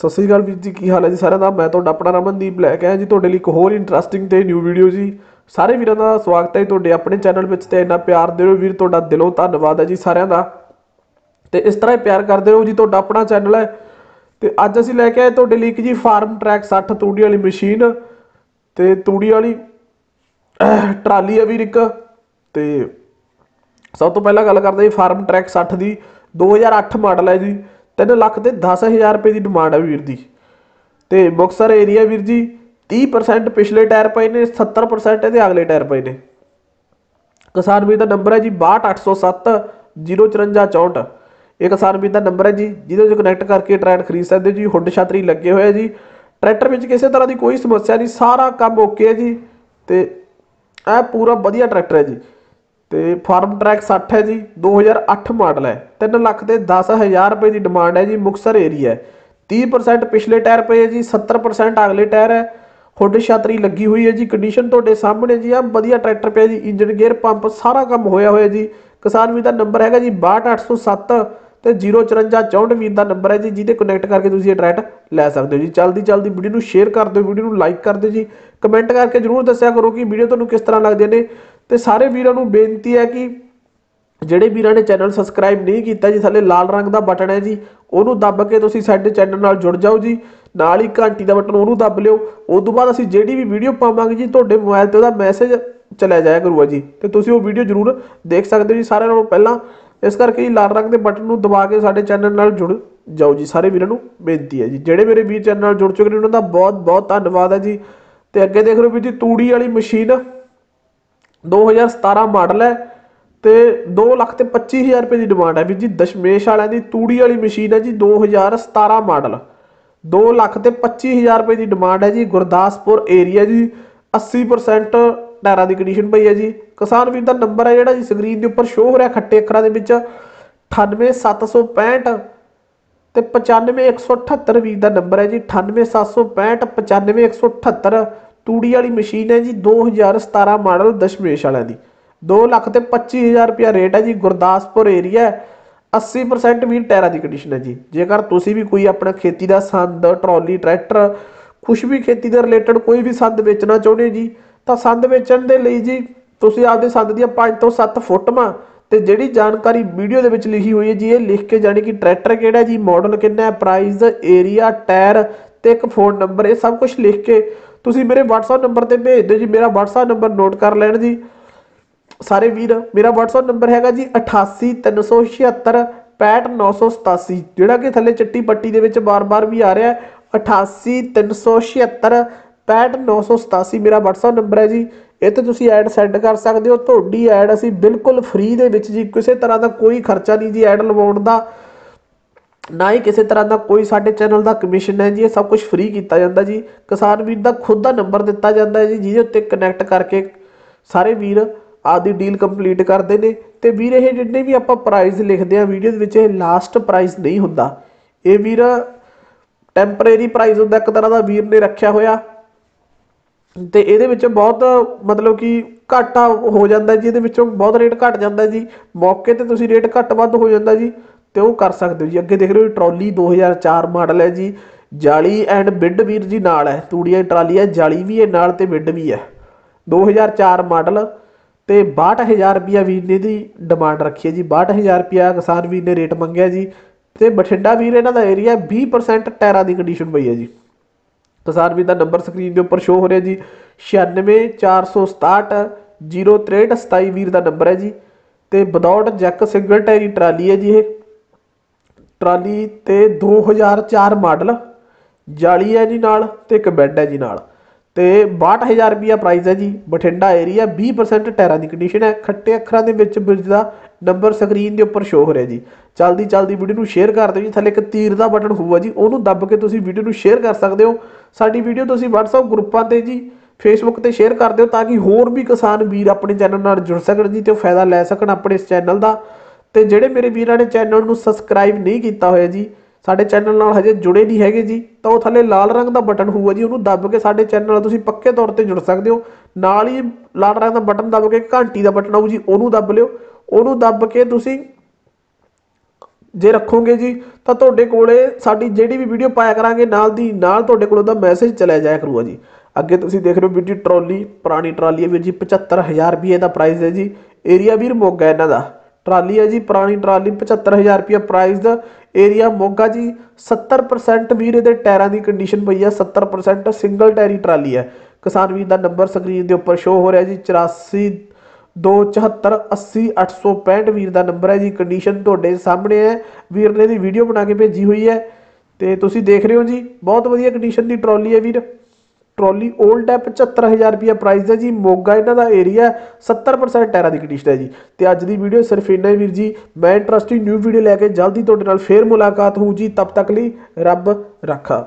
ਸਤਿ ਸ੍ਰੀ ਅਕਾਲ ਵੀਰ ਜੀ, ਕੀ ਹਾਲ ਹੈ ਜੀ ਸਾਰਿਆਂ ਦਾ? ਮੈਂ ਤੁਹਾਡਾ ਆਪਣਾ ਰਮਨਦੀਪ ਲੈ ਕੇ ਆਇਆ ਜੀ, ਤੁਹਾਡੇ ਲਈ ਇੱਕ ਹੋਰ ਇੰਟਰਸਟਿੰਗ ਤੇ ਨਿਊ ਵੀਡੀਓ ਜੀ। ਸਾਰੇ ਵੀਰਾਂ ਦਾ ਸਵਾਗਤ ਹੈ ਜੀ ਤੁਹਾਡੇ ਆਪਣੇ ਚੈਨਲ ਵਿੱਚ ਤੇ ਇੰਨਾ ਪਿਆਰ ਦੇ ਦਿਓ ਵੀਰ, ਤੁਹਾਡਾ ਦਿਲੋਂ ਧੰਨਵਾਦ ਹੈ ਜੀ ਸਾਰਿਆਂ ਦਾ। ਤੇ ਇਸ ਤਰ੍ਹਾਂ ਹੀ ਪਿਆਰ ਕਰਦੇ ਰਹੋ ਜੀ, ਤੁਹਾਡਾ ਆਪਣਾ ਚੈਨਲ ਹੈ। ਤੇ ਅੱਜ ਅਸੀਂ ਲੈ ਕੇ ਆਏ ਤੁਹਾਡੇ ਲਈ ਇੱਕ ਜੀ ਫਾਰਮ ਟਰੈਕ 60 ਤੂੜੀ ਵਾਲੀ ਮਸ਼ੀਨ ਤੇ ਤੂੜੀ ਵਾਲੀ ਟਰਾਲੀ ਹੈ ਵੀਰ ਇੱਕ। ਤੇ ਸਭ ਤੋਂ ਪਹਿਲਾਂ ਗੱਲ ਕਰਦੇ ਜੀ ਫਾਰਮ ਟਰੈਕ 60 ਦੀ। 2008 ਮਾਡਲ ਹੈ ਜੀ। 3 ਲੱਖ ਤੇ 10000 ਰੁਪਏ ਦੀ ਡਿਮਾਂਡ ਹੈ ਵੀਰ ਦੀ ਤੇ ਮੁਕਤਸਰ ਏਰੀਆ ਵੀਰ ਜੀ 30% ਪਿਛਲੇ ਟਾਇਰ ਪਏ ਨੇ 70% ਇਹਦੇ ਅਗਲੇ ਟਾਇਰ ਪਏ ਨੇ। ਕਿਸਾਨ ਵੀਰ ਦਾ ਨੰਬਰ ਹੈ ਜੀ 62807 05464 ਇਹ ਕਿਸਾਨ ਵੀਰ ਦਾ ਨੰਬਰ ਹੈ ਜੀ, ਜਿਹਦੇ ਵਿੱਚ ਕਨੈਕਟ ਕਰਕੇ ਟਰੈਕਟਰ ਖਰੀਦ ਸਕਦੇ ਹੋ ਜੀ, ਹੁੱਡ ਛਤਰੀ ਲੱਗੇ ਹੋਏ ਆ ਜੀ। ਟਰੈਕਟਰ ਵਿੱਚ ਕਿਸੇ ਤਰ੍ਹਾਂ ਦੀ ਕੋਈ ਸਮੱਸਿਆ ਨਹੀਂ, ਸਾਰਾ ਕੰਮ ਓਕੇ ਹੈ ਜੀ। ਤੇ ਇਹ ਪੂਰਾ ਵਧੀਆ ਟਰੈਕਟਰ ਹੈ ਜੀ। ਤੇ ਫਾਰਮ ਟਰੈਕ 60 ਹੈ ਜੀ 2008 ਮਾਡਲ ਹੈ। 3 ਲੱਖ ਤੇ 10000 ਰੁਪਏ ਦੀ ਡਿਮਾਂਡ ਹੈ ਜੀ, ਮੁਕਤਸਰ ਏਰੀਆ ਹੈ। 30% ਪਿਛਲੇ ਟਾਇਰ ਪਏ ਹੈ ਜੀ 70% ਅਗਲੇ ਟਾਇਰ ਹੈ। ਹੁੱਡ ਛਤਰੀ ਲੱਗੀ ਹੋਈ ਹੈ ਜੀ ਕੰਡੀਸ਼ਨ ਤੁਹਾਡੇ ਸਾਹਮਣੇ ਜੀ ਆ ਵਧੀਆ ਟਰੈਕਟਰ ਪਿਆ ਜੀ ਇੰਜਨ ਗੇਅਰ ਪੰਪ ਸਾਰਾ ਕੰਮ ਹੋਇਆ ਹੋਇਆ ਜੀ। ਕਿਸਾਨ ਵੀਰ ਦਾ ਨੰਬਰ ਹੈਗਾ ਜੀ 62807 ਤੇ 05464 ਵੀਰ ਦਾ ਨੰਬਰ ਹੈ ਜੀ, ਜਿਹਦੇ ਕਨੈਕਟ ਕਰਕੇ ਤੁਸੀਂ ਇਹ ਟਰੈਕਟਰ ਲੈ ਸਕਦੇ ਹੋ ਜੀ। ਜਲਦੀ ਜਲਦੀ ਵੀਡੀਓ ਨੂੰ ਸ਼ੇਅਰ ਕਰ ਦਿਓ ਵੀਡੀਓ ਨੂੰ ਲਾਈਕ ਕਰ ਦਿਓ ਜੀ। ਕਮੈਂਟ ਕਰਕੇ ਜਰੂਰ ਦੱਸਿਆ ਕਰੋ ਕਿ ਵੀਡੀਓ ਤੁਹਾਨੂੰ ਕਿਸ ਤਰ੍ਹਾਂ ਲੱਗਦੇ ਨੇ। ਤੇ ਸਾਰੇ ਵੀਰਾਂ ਨੂੰ ਬੇਨਤੀ ਹੈ ਕਿ ਜਿਹੜੇ ਵੀਰਾਂ ਨੇ ਚੈਨਲ ਸਬਸਕ੍ਰਾਈਬ ਨਹੀਂ ਕੀਤਾ ਜੀ, ਥੱਲੇ ਲਾਲ ਰੰਗ ਦਾ ਬਟਨ ਹੈ ਜੀ, ਉਹਨੂੰ ਦੱਬ ਕੇ ਤੁਸੀਂ ਸਾਡੇ ਚੈਨਲ ਨਾਲ ਜੁੜ ਜਾਓ ਜੀ, ਨਾਲ ਹੀ ਘੰਟੀ ਦਾ ਬਟਨ ਉਹਨੂੰ ਦੱਬ ਲਿਓ। ਉਸ ਤੋਂ ਬਾਅਦ ਅਸੀਂ ਜਿਹੜੀ ਵੀ ਵੀਡੀਓ ਪਾਵਾਂਗੇ ਜੀ, ਤੁਹਾਡੇ ਮੋਬਾਈਲ ਤੇ ਉਹਦਾ ਮੈਸੇਜ ਚਲਿਆ ਜਾਇਆ ਕਰੂਗਾ ਜੀ। ਤੇ ਤੁਸੀਂ ਉਹ ਵੀਡੀਓ ਜ਼ਰੂਰ ਦੇਖ ਸਕਦੇ ਹੋ ਜੀ, ਸਾਰਿਆਂ ਨਾਲੋਂ ਪਹਿਲਾਂ ਇਸ ਕਰਕੇ ਜੀ ਲਾਲ ਰੰਗ ਦੇ ਬਟਨ ਨੂੰ ਦਬਾ ਕੇ ਸਾਡੇ ਚੈਨਲ ਨਾਲ ਜੁੜ ਜਾਓ ਜੀ, ਸਾਰੇ ਵੀਰਾਂ ਨੂੰ ਬੇਨਤੀ ਹੈ ਜੀ। ਜਿਹੜੇ ਮੇਰੇ ਵੀਰ ਚੈਨਲ ਨਾਲ ਜੁੜ ਚੁੱਕੇ ਨੇ, ਉਹਨਾਂ ਦਾ ਬਹੁਤ ਬਹੁਤ ਧੰਨਵਾਦ ਹੈ ਜੀ। ਤੇ ਅੱਗੇ ਦੇਖ ਰਹੇ ਹੋ ਵੀ ਜੀ, ਤੂੜੀ ਵਾਲੀ ਮਸ਼ੀਨ 2017 ਮਾਡਲ ਹੈ ਤੇ 2 ਲੱਖ ਤੇ 25000 ਰੁਪਏ ਦੀ ਡਿਮਾਂਡ ਹੈ। ਵੀਰ ਜੀ, ਦਸ਼ਮੇਸ਼ ਵਾਲਿਆਂ ਦੀ ਤੂੜੀ ਵਾਲੀ ਮਸ਼ੀਨ ਹੈ ਜੀ 2017 ਮਾਡਲ। 2 ਲੱਖ ਤੇ 25000 ਰੁਪਏ ਦੀ ਡਿਮਾਂਡ ਹੈ ਜੀ, ਗੁਰਦਾਸਪੁਰ ਏਰੀਆ ਜੀ। 80% ਟਾਇਰਾਂ ਦੀ ਕੰਡੀਸ਼ਨ ਪਈ ਹੈ ਜੀ। ਕਿਸਾਨ ਵੀਰ, ਦਾ ਨੰਬਰ ਹੈ ਜਿਹੜਾ ਜੀ ਸਕਰੀਨ ਦੇ ਉੱਪਰ ਸ਼ੋਅ ਹੋ ਰਿਹਾ ਖੱਟੇ ਅੱਖਰਾਂ ਦੇ ਵਿੱਚ। 98765 ਤੇ 95178 ਵੀਰ ਦਾ ਨੰਬਰ ਹੈ ਜੀ। 98765 95178 ਤੂੜੀ ਵਾਲੀ ਮਸ਼ੀਨ ਹੈ ਜੀ 2017 ਮਾਡਲ ਦਸ਼ਮੇਸ਼ ਵਾਲਿਆਂ ਦੀ। 2 ਲੱਖ ਤੇ 25000 ਰੁਪਿਆ ਰੇਟ ਹੈ ਜੀ, ਗੁਰਦਾਸਪੁਰ ਏਰੀਆ 80% ਵੀ ਟਾਇਰਾਂ ਦੀ ਕੰਡੀਸ਼ਨ ਹੈ ਜੀ। ਜੇਕਰ ਤੁਸੀਂ ਵੀ ਕੋਈ ਆਪਣਾ ਖੇਤੀ ਦਾ ਸੰਦ, ਟਰਾਲੀ, ਟਰੈਕਟਰ ਕੁਝ ਵੀ ਖੇਤੀ ਦੇ ਰਿਲੇਟਡ ਕੋਈ ਵੀ ਸੰਦ ਵੇਚਣਾ ਚਾਹੁੰਦੇ ਜੀ, ਤਾਂ ਸੰਦ ਵੇਚਣ ਦੇ ਲਈ ਜੀ, ਤੁਸੀਂ ਆਪਦੇ ਸੰਦ ਦੀਆਂ 5 ਤੋਂ 7 ਫੋਟੋਆਂ ਤੇ ਜਿਹੜੀ ਜਾਣਕਾਰੀ ਵੀਡੀਓ ਦੇ ਵਿੱਚ ਲਿਖੀ ਹੋਈ ਹੈ ਜੀ, ਇਹ ਲਿਖ ਕੇ ਜਾਣੀ ਕਿ ਟਰੈਕਟਰ ਕਿਹੜਾ ਜੀ ਮਾਡਲ ਕਿੰਨਾ ਹੈ ਪ੍ਰਾਈਸ ਏਰੀਆ ਟਾਇਰ ਤੇ ਇੱਕ ਫੋਨ ਨੰਬਰ ਇਹ ਸਭ ਕੁਝ ਲਿਖ ਕੇ ਤੁਸੀਂ ਮੇਰੇ WhatsApp ਨੰਬਰ ਤੇ ਭੇਜ ਦਿਓ ਜੀ, ਮੇਰਾ WhatsApp ਨੰਬਰ ਨੋਟ ਕਰ ਲੈਣ ਜੀ। ਸਾਰੇ ਵੀਰ, ਮੇਰਾ WhatsApp ਨੰਬਰ ਹੈਗਾ ਜੀ 88376 65987 ਜਿਹੜਾ ਕਿ ਥੱਲੇ ਚਿੱਟੀ ਪੱਟੀ ਦੇ ਵਿੱਚ ਬਾਰ-ਬਾਰ ਵੀ ਆ ਰਿਹਾ ਹੈ। 88376 65987 ਮੇਰਾ WhatsApp ਨੰਬਰ ਹੈ ਜੀ। ਇਹ ਤੇ ਤੁਸੀਂ ਐਡ ਸੈਂਡ ਕਰ ਸਕਦੇ ਹੋ। ਤੁਹਾਡੀ ਐਡ ਅਸੀਂ ਬਿਲਕੁਲ ਫ੍ਰੀ ਦੇ ਵਿੱਚ ਜੀ, ਕਿਸੇ ਤਰ੍ਹਾਂ ਦਾ ਕੋਈ ਖਰਚਾ ਨਹੀਂ ਜੀ ਐਡ ਲਵਾਉਣ ਦਾ। ਨਾ ਹੀ ਕਿਸੇ ਤਰ੍ਹਾਂ ਦਾ ਕੋਈ ਸਾਡੇ ਚੈਨਲ ਦਾ ਕਮਿਸ਼ਨ ਹੈ ਜੀ, ਇਹ ਸਭ ਕੁਝ ਫ੍ਰੀ ਕੀਤਾ ਜਾਂਦਾ ਜੀ। ਕਿਸਾਨ ਵੀਰ ਦਾ ਖੁਦ ਦਾ ਨੰਬਰ ਦਿੱਤਾ ਜਾਂਦਾ ਜੀ, ਜਿਹਦੇ ਉੱਤੇ ਕਨੈਕਟ ਕਰਕੇ ਸਾਰੇ ਵੀਰ ਆਦੀ ਡੀਲ ਕੰਪਲੀਟ ਕਰਦੇ ਨੇ। ਤੇ ਵੀਰ, ਇਹ ਜਿੰਨੇ ਵੀ ਆਪਾਂ ਪ੍ਰਾਈਸ ਲਿਖਦੇ ਆ ਵੀਡੀਓ ਦੇ ਵਿੱਚ, ਇਹ ਲਾਸਟ ਪ੍ਰਾਈਸ ਨਹੀਂ ਹੁੰਦਾ। ਇਹ ਵੀਰ ਟੈਂਪਰੇਰੀ ਪ੍ਰਾਈਸ ਹੁੰਦਾ, ਇੱਕ ਤਰ੍ਹਾਂ ਦਾ ਵੀਰ ਨੇ ਰੱਖਿਆ ਹੋਇਆ। ਤੇ ਇਹਦੇ ਵਿੱਚ ਬਹੁਤ ਮਤਲਬ ਕਿ ਘਾਟਾ ਹੋ ਜਾਂਦਾ ਜੀ, ਇਹਦੇ ਵਿੱਚੋਂ ਬਹੁਤ ਰੇਟ ਘਟ ਜਾਂਦਾ ਜੀ। ਮੌਕੇ ਤੇ ਤੁਸੀਂ ਰੇਟ ਘੱਟ ਵੱਧ ਹੋ ਜਾਂਦਾ ਜੀ। ਤੇ ਉਹ ਕਰ ਸਕਦੇ ਹੋ ਜੀ? ਅੱਗੇ ਦੇਖ ਰਹੇ ਹੋ ਟਰਾਲੀ 2004 ਮਾਡਲ ਹੈ ਜੀ। ਜਾਲੀ ਐਂਡ ਬਿੱਡ ਵੀਰ ਜੀ ਨਾਲ ਹੈ। ਤੂੜੀਆਂ ਦੀ ਟਰਾਲੀ ਹੈ, ਜਾਲੀ ਵੀ ਹੈ, ਨਾਲ ਤੇ ਬਿੱਡ ਵੀ ਹੈ। 2004 ਮਾਡਲ ਤੇ 62000 ਰੁਪਿਆ ਵੀਰ ਨੇ ਦੀ ਡਿਮਾਂਡ ਰੱਖੀ ਹੈ ਜੀ। 62000 ਰੁਪਿਆ ਕਿਸਾਨ ਵੀਰ ਨੇ ਰੇਟ ਮੰਗਿਆ ਜੀ। ਤੇ ਬਠਿੰਡਾ ਵੀਰ, ਇਹਨਾਂ ਦਾ ਏਰੀਆ 20% ਟਾਇਰਾਂ ਦੀ ਕੰਡੀਸ਼ਨ ਪਈ ਹੈ ਜੀ। ਕਿਸਾਨ ਵੀਰ ਦਾ ਨੰਬਰ ਸਕਰੀਨ ਦੇ ਉੱਪਰ ਸ਼ੋ ਹੋ ਰਿਹਾ ਜੀ। 96467 06327 ਵੀਰ ਦਾ ਨੰਬਰ ਹੈ ਜੀ। ਤੇ ਵਿਦਆਊਟ ਜੈਕ ਸਿੰਗਲ ਟਾਇਰੀ ਟਰਾਲੀ ਹੈ ਜੀ ਇਹ। ਟਰਾਲੀ ਤੇ 2004 ਮਾਡਲ, ਜਾਲੀ ਹੈ ਜੀ ਨਾਲ ਤੇ ਇੱਕ ਬੈੱਡ ਹੈ ਜੀ ਨਾਲ। ਤੇ 62000 ਰੁਪਿਆ ਪ੍ਰਾਈਸ ਹੈ ਜੀ। ਬਠਿੰਡਾ ਏਰੀਆ 20% ਟਾਇਰਾਂ ਦੀ ਕੰਡੀਸ਼ਨ ਹੈ। ਖੱਟੇ ਅੱਖਰਾਂ ਦੇ ਵਿੱਚ ਬ੍ਰਿਜ ਦਾ ਨੰਬਰ ਸਕਰੀਨ ਦੇ ਉੱਪਰ ਸ਼ੋ ਹੋ ਰਿਹਾ ਜੀ। ਚਲਦੀ ਚਲਦੀ ਵੀਡੀਓ ਨੂੰ ਸ਼ੇਅਰ ਕਰ ਦਿਓ ਜੀ। ਥੱਲੇ ਇੱਕ ਤੀਰ ਦਾ ਬਟਨ ਹੋਊਗਾ ਜੀ। ਉਹਨੂੰ ਦੱਬ ਕੇ ਤੁਸੀਂ ਵੀਡੀਓ ਨੂੰ ਸ਼ੇਅਰ ਕਰ ਸਕਦੇ ਹੋ। ਸਾਡੀ ਵੀਡੀਓ ਤੁਸੀਂ WhatsApp ਗਰੁੱਪਾਂ ਤੇ ਜੀ ਫੇਸਬੁੱਕ ਤੇ ਸ਼ੇਅਰ ਕਰ ਦਿਓ ਤਾਂ ਕਿ ਹੋਰ ਵੀ ਕਿਸਾਨ ਵੀਰ ਆਪਣੇ ਚੈਨਲ ਨਾਲ ਜੁੜ ਸਕਣ ਜੀ ਤੇ ਉਹ ਫਾਇਦਾ ਲੈ ਸਕਣ ਆਪਣੇ ਇਸ ਚੈਨਲ ਦਾ। ਤੇ ਜਿਹੜੇ ਮੇਰੇ ਵੀਰਾਂ ਨੇ ਚੈਨਲ ਨੂੰ ਸਬਸਕ੍ਰਾਈਬ ਨਹੀਂ ਕੀਤਾ ਹੋਇਆ ਜੀ, ਸਾਡੇ ਚੈਨਲ ਨਾਲ ਹਜੇ ਜੁੜੇ ਨਹੀਂ ਹੈਗੇ ਜੀ, ਤਾਂ ਉਹ ਥੱਲੇ ਲਾਲ ਰੰਗ ਦਾ ਬਟਨ ਹੋਊਗਾ ਜੀ, ਉਹਨੂੰ ਦੱਬ ਕੇ ਸਾਡੇ ਚੈਨਲ ਨਾਲ ਤੁਸੀਂ ਪੱਕੇ ਤੌਰ ਤੇ ਜੁੜ ਸਕਦੇ ਹੋ। ਨਾਲ ਹੀ ਲਾਲ ਰੰਗ ਦਾ ਬਟਨ ਦੱਬ ਕੇ ਘੰਟੀ ਦਾ ਬਟਨ ਆਊ ਜੀ, ਉਹਨੂੰ ਦੱਬ ਲਿਓ। ਉਹਨੂੰ ਦੱਬ ਕੇ ਤੁਸੀਂ ਜੇ ਰੱਖੋਗੇ ਜੀ, ਤਾਂ ਤੁਹਾਡੇ ਕੋਲੇ ਸਾਡੀ ਜਿਹੜੀ ਵੀ ਵੀਡੀਓ ਪਾਇਆ ਕਰਾਂਗੇ, ਨਾਲ ਦੀ ਨਾਲ ਤੁਹਾਡੇ ਕੋਲ ਉਹਦਾ ਮੈਸੇਜ ਚਲਿਆ ਜਾਇਆ ਕਰੂਗਾ ਜੀ। ਅੱਗੇ ਤੁਸੀਂ ਦੇਖ ਰਹੇ ਹੋ ਵੀਰ ਜੀ, ਟਰਾਲੀ, ਪੁਰਾਣੀ ਟਰਾਲੀ ਹੈ ਵੀਰ ਜੀ 75000 ਰੁਪਏ ਦਾ ਪ੍ਰਾਈਸ ਹੈ ਜੀ। ਏਰੀਆ ਵੀਰ ਮੋਗਾ ਇਹਨਾਂ ਦਾ। ਟਰਾਲੀ ਹੈ ਜੀ, ਪੁਰਾਣੀ ਟਰਾਲੀ 75000 ਰੁਪਏ ਪ੍ਰਾਈਸ ਦਾ ਏਰੀਆ ਮੋਗਾ ਜੀ 70% ਵੀਰ ਇਹਦੇ ਟਾਇਰਾਂ ਦੀ ਕੰਡੀਸ਼ਨ ਪਈ ਹੈ 70% ਸਿੰਗਲ ਟਾਇਰੀ ਟਰਾਲੀ ਹੈ। ਕਿਸਾਨ ਵੀਰ ਦਾ ਨੰਬਰ ਸਕਰੀਨ ਦੇ ਉੱਪਰ ਸ਼ੋ ਹੋ ਰਿਹਾ ਜੀ 84 274 80 865 ਵੀਰ ਦਾ ਨੰਬਰ ਹੈ ਜੀ ਕੰਡੀਸ਼ਨ ਤੁਹਾਡੇ ਸਾਹਮਣੇ ਹੈ। ਵੀਰ ਨੇ ਦੀ ਵੀਡੀਓ ਬਣਾ ਕੇ ਭੇਜੀ ਹੋਈ ਹੈ ਤੇ ਤੁਸੀਂ ਦੇਖ ਰਹੇ ਹੋ ਜੀ, ਬਹੁਤ ਵਧੀਆ ਕੰਡੀਸ਼ਨ ਦੀ ਟਰਾਲੀ ਹੈ ਵੀਰ। ਟਰਾਲੀ 올ਡ ਹੈ 75000 ਰੁਪਏ ਪ੍ਰਾਈਸ ਹੈ ਜੀ, ਮੋਗਾ ਇਹਨਾਂ ਦਾ ਏਰੀਆ 70% ਟਾਇਰਾਂ ਦੀ ਕੰਡੀਸ਼ਨ ਹੈ ਜੀ। ਤੇ ਅੱਜ ਦੀ ਵੀਡੀਓ ਸਿਰਫ ਇੰਨਾ ਹੀ ਵੀਰ ਜੀ, ਮੈਂ ਇੰਟਰਸਟਿੰਗ ਨਿਊ ਵੀਡੀਓ ਲੈ ਕੇ ਜਲਦੀ ਤੁਹਾਡੇ ਨਾਲ ਫੇਰ ਮੁਲਾਕਾਤ ਹੋਊ ਜੀ, ਤਬ ਤੱਕ ਲਈ ਰੱਬ ਰੱਖਾ।